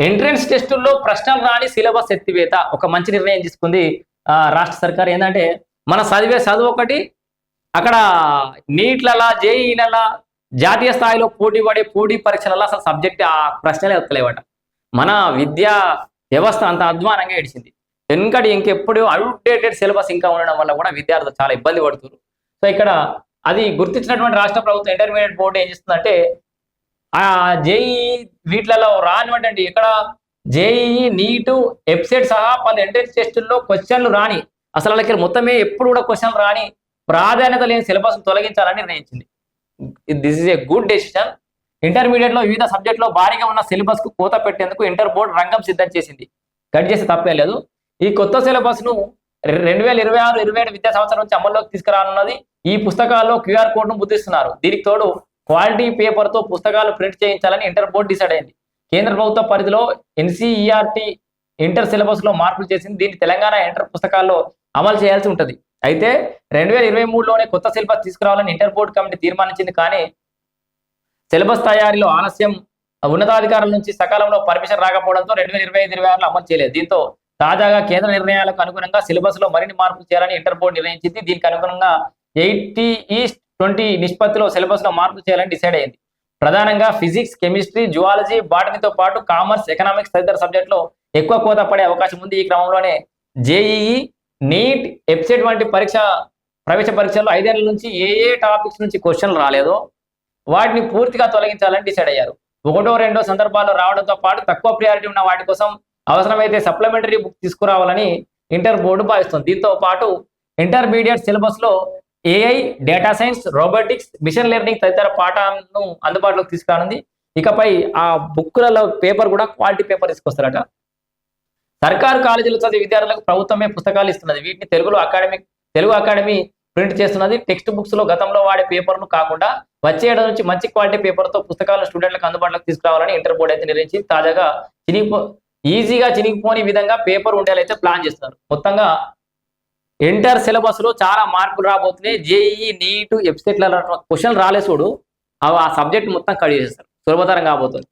Entrance టెస్టుల్లో ప్రశ్నలు రాని సిలబస్ ఎత్తివేత. ఒక మంచి నిర్ణయం తీసుకుంది ఆ, రాష్ట్ర సర్కార్. ఏంటంటే మన చదివే చదువు ఒకటి అక్కడ నీట్లలా జేఈలలా జాతీయ స్థాయిలో పోటీ పడే పోటీ పరీక్షలలో అసలు సబ్జెక్ట్ ఆ ప్రశ్నలే ఎత్తలేవట. మన విద్యా వ్యవస్థ అంత అధ్వానంగా ఏడిచింది. వెనుకటి ఇంకెప్పుడు అప్డేటెడ్ సిలబస్ ఇంకా ఉండడం వల్ల కూడా విద్యార్థులు చాలా ఇబ్బంది పడుతున్నారు. సో ఇక్కడ అది గుర్తించినటువంటి రాష్ట్ర ప్రభుత్వం ఇంటర్మీడియట్ బోర్డు ఏం చేస్తుందంటే ఆ జేఈ వీటిలలో రానివ్వండి. ఇక్కడ జేఈ నీటు వెబ్సైట్ సహా పలు ఎంట్రెన్స్ టెస్టుల్లో క్వశ్చన్లు రాని అసలు వాళ్ళకి మొత్తమే ఎప్పుడు కూడా క్వశ్చన్లు రాని ప్రాధాన్యత లేని సిలబస్ తొలగించాలని నిర్ణయించింది. This is a good decision ఇంటర్మీడియట్లో వివిధ సబ్జెక్టులో భారీగా ఉన్న సిలబస్కు కోత పెట్టేందుకు ఇంటర్ బోర్డు రంగం సిద్ధం చేసింది. కట్ చేసి తప్పే లేదు. ఈ కొత్త సిలబస్ను రెండు వేల ఇరవై ఆరు ఇరవై ఏడు విద్యా సంవత్సరం నుంచి అమల్లోకి తీసుకురానున్నది ఈ పుస్తకాల్లో క్యూఆర్ కోడ్ను ముద్రిస్తున్నారు దీనికి తోడు క్వాలిటీ పేపర్తో పుస్తకాలు ప్రింట్ చేయించాలని ఇంటర్ బోర్డు డిసైడ్ అయింది. కేంద్ర ప్రభుత్వ పరిధిలో ఎన్సీఈఆర్టీ ఇంటర్ సిలబస్లో మార్పులు చేసింది. దీన్ని తెలంగాణ ఇంటర్ పుస్తకాల్లో అమలు చేయాల్సి ఉంటుంది. అయితే రెండు వేల ఇరవై మూడులోనే కొత్త సిలబస్ తీసుకురావాలని ఇంటర్ బోర్డు కమిటీ తీర్మానించింది. కానీ సిలబస్ తయారీలో ఆలస్యం ఉన్నతాధికారుల నుంచి సకాలంలో పర్మిషన్ రాకపోవడంతో రెండు వేల ఇరవై ఐదు ఇరవై ఆరులో అమలు చేయలేదు. దీంతో తాజాగా కేంద్ర నిర్ణయాలకు అనుగుణంగా సిలబస్లో మరిన్ని మార్పులు చేయాలని ఇంటర్ బోర్డు నిర్ణయించింది. దీనికి అనుగుణంగా ఎయిటీ ఈస్ట్ ట్వంటీ నిష్పత్తిలో సిలబస్లో మార్పులు చేయాలని డిసైడ్ అయింది. ప్రధానంగా ఫిజిక్స్ కెమిస్ట్రీ జువాలజీ బాటనీతో పాటు కామర్స్ ఎకనామిక్స్ తదితర సబ్జెక్టులో ఎక్కువ కోత పడే అవకాశం ఉంది ఈ క్రమంలోనే. జేఈఈ నీట్ ఎప్సెట్ వంటి పరీక్ష ప్రవేశ పరీక్షల్లో ఐదేళ్ళ నుంచి ఏ ఏ టాపిక్స్ నుంచి క్వశ్చన్లు రాలేదో వాటిని పూర్తిగా తొలగించాలని డిసైడ్ అయ్యారు. ఒకటో రెండో సందర్భాల్లో రావడంతో పాటు తక్కువ ప్రియారిటీ ఉన్న వాటి కోసం అవసరమైతే సప్లిమెంటరీ బుక్ తీసుకురావాలని ఇంటర్ బోర్డు భావిస్తుంది. దీంతో పాటు ఇంటర్మీడియట్ సిలబస్లో AI data science robotics machine learning తదితర పాఠాలను అందుబాటులోకి తీసుకురానుంది. ఇకపై ఆ బుక్కులలో పేపర్ కూడా క్వాలిటీ పేపర్ తీసుకొస్తారట. సర్కారు కాలేజీలో చదివే విద్యార్థులకు ప్రభుత్వమే పుస్తకాలు ఇస్తున్నది. వీటిని తెలుగులో అకాడమిక్ తెలుగు అకాడమీ ప్రింట్ చేస్తున్నది. టెక్స్ట్ బుక్స్లో గతంలో వాడే పేపర్ను కాకుండా వచ్చే ఏడాది నుంచి మంచి క్వాలిటీ పేపర్తో పుస్తకాలను స్టూడెంట్లకు అందుబాటులోకి తీసుకురావాలని ఇంటర్ బోర్డు అయితే నిర్ణయించి తాజాగా చినిగిపో ఈజీగా చినిగిపోని విధంగా పేపర్ ఉండేలా అయితే ప్లాన్ చేస్తున్నారు. మొత్తంగా ఇంటర్ సిలబస్లో చాలా మార్పులు రాబోతున్నాయి. జేఈ నీట్ వెబ్సైట్ల క్వశ్చన్ రాలే చూడు. అవి ఆ సబ్జెక్ట్ మొత్తం కట్ చేస్తారు సులభతరం కాబోతుంది.